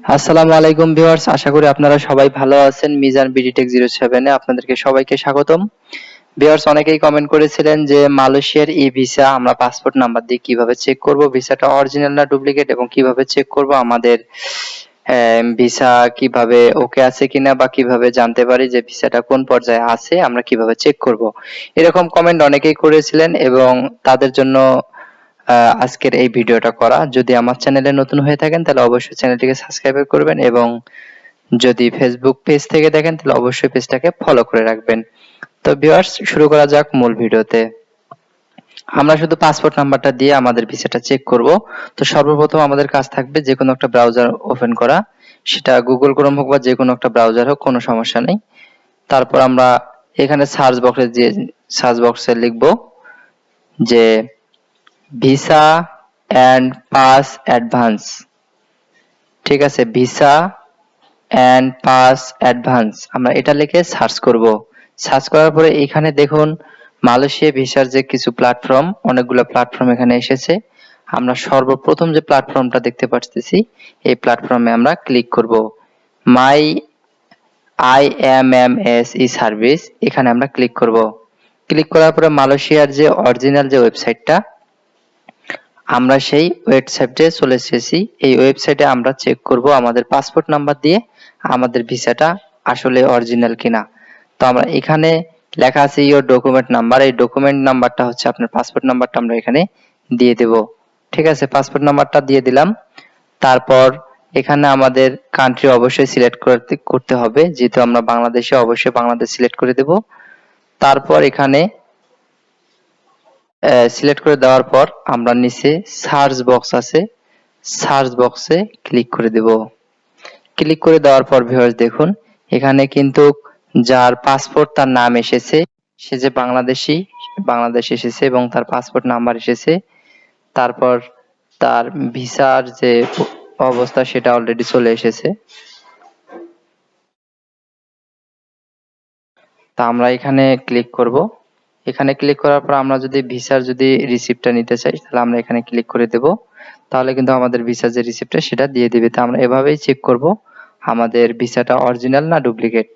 আসসালামু আলাইকুম ভিউয়ার্স, আশা করি আপনারা সবাই ভালো আছেন। মিজান বিডিটেক জিরো সেভেনে আপনাদেরকে সবাইকে স্বাগতম। ভিউয়ার্স, অনেকেই কমেন্ট করেছিলেন যে মালয়েশিয়ার ই ভিসা আমরা পাসপোর্ট নাম্বার দিয়ে কীভাবে চেক করব, ভিসাটা অরিজিনাল না ডুপ্লিকেট এবং কীভাবে চেক করব, আমাদের ভিসা কীভাবে ওকে আছে কিনা বা কীভাবে জানতে পারি যে ভিসাটা কোন পর্যায়ে আছে, আমরা কীভাবে চেক করব। এরকম কমেন্ট অনেকেই করেছিলেন এবং তাদের জন্য আজকের এই ভিডিওটা করা। যদি আমার চ্যানেলে নতুন হয়ে থাকেন, তাহলে অবশ্যই চ্যানেলটিকে সাবস্ক্রাইব করবেন এবং যদি ফেসবুক পেজ থেকে দেখেন, তাহলে অবশ্যই পেজটাকে ফলো করে রাখবেন। তো ভিউয়ার্স শুরু করা যাক মূল ভিডিওতে। আমরা শুধু পাসপোর্ট নাম্বারটা দিয়ে আমাদের ভিসাটা চেক করব। তো সর্বপ্রথম আমাদের কাজ থাকবে যে কোনো একটা ব্রাউজার ওপেন করা। সেটা গুগল ক্রোম হোক বা যে কোনো একটা ব্রাউজার হোক, কোনো সমস্যা নেই। তারপর আমরা এখানে সার্চ বক্সে যে সার্চ বক্সে লিখব যে ভিসা অ্যান্ড পাস অ্যাডভান্স। ঠিক আছে, ভিসা অ্যান্ড পাস অ্যাডভান্স। আমরা এটা লিখে সার্চ করব। সার্চ করার পরে এখানে দেখুন, মালয়েশিয়া ভিসার যে কিছু প্ল্যাটফর্ম, অনেকগুলো প্ল্যাটফর্ম এখানে এসেছে। আমরা সর্বপ্রথম যে প্ল্যাটফর্মটা দেখতে পাচ্ছি এই প্ল্যাটফর্মে আমরা ক্লিক করব। My I M M S E service, এখানে আমরা ক্লিক করব। ক্লিক করার পরে মালয়েশিয়ার যে অরিজিনাল যে ওয়েবসাইটটা আমরা সেই ওয়েবসাইটে চলে এসেছি। এই ওয়েবসাইটে আমরা চেক করব আমাদের পাসপোর্ট নাম্বার দিয়ে আমাদের ভিসাটা আসলে অরিজিনাল কিনা। তো আমরা এখানে লেখা আছে ইওর ডকুমেন্ট নাম্বার এই ডকুমেন্ট নাম্বারটা হচ্ছে আপনার পাসপোর্ট নাম্বারটা আমরা এখানে দিয়ে দেব। ঠিক আছে পাসপোর্ট নাম্বারটা দিয়ে দিলাম। তারপর এখানে আমাদের কান্ট্রি অবশ্যই সিলেক্ট করতে করতে হবে। যেহেতু আমরা বাংলাদেশে অবশ্যই বাংলাদেশ সিলেক্ট করে দেব। তারপর এখানে সিলেক্ট করে দেওয়ার পর আমরা নিচে সার্চ বক্স আছে সার্চ বক্সে ক্লিক করে দেব। ক্লিক করে দেওয়ার পর ভিউয়ার্স দেখুন, এখানে কিন্তু যার পাসপোর্ট তার নাম এসেছে, সে যে বাংলাদেশি, বাংলাদেশ এসেছে এবং তার পাসপোর্ট নাম্বার এসেছে, তারপর তার ভিসার যে অবস্থা সেটা অলরেডি চলে এসেছে। তা আমরা এখানে ক্লিক করব। এখানে ক্লিক করার পর আমরা যদি ভিসার যদি রিসিপ্টটা নিতে চাই, তাহলে আমরা এখানে ক্লিক করে দেব। তাহলে কিন্তু আমাদের ভিসা যে রিসিপ্টটা সেটা দিয়ে দিবে। তো আমরা এভাবেই চেক করব, আমাদের ভিসাটা অরিজিনাল না ডুপ্লিকেট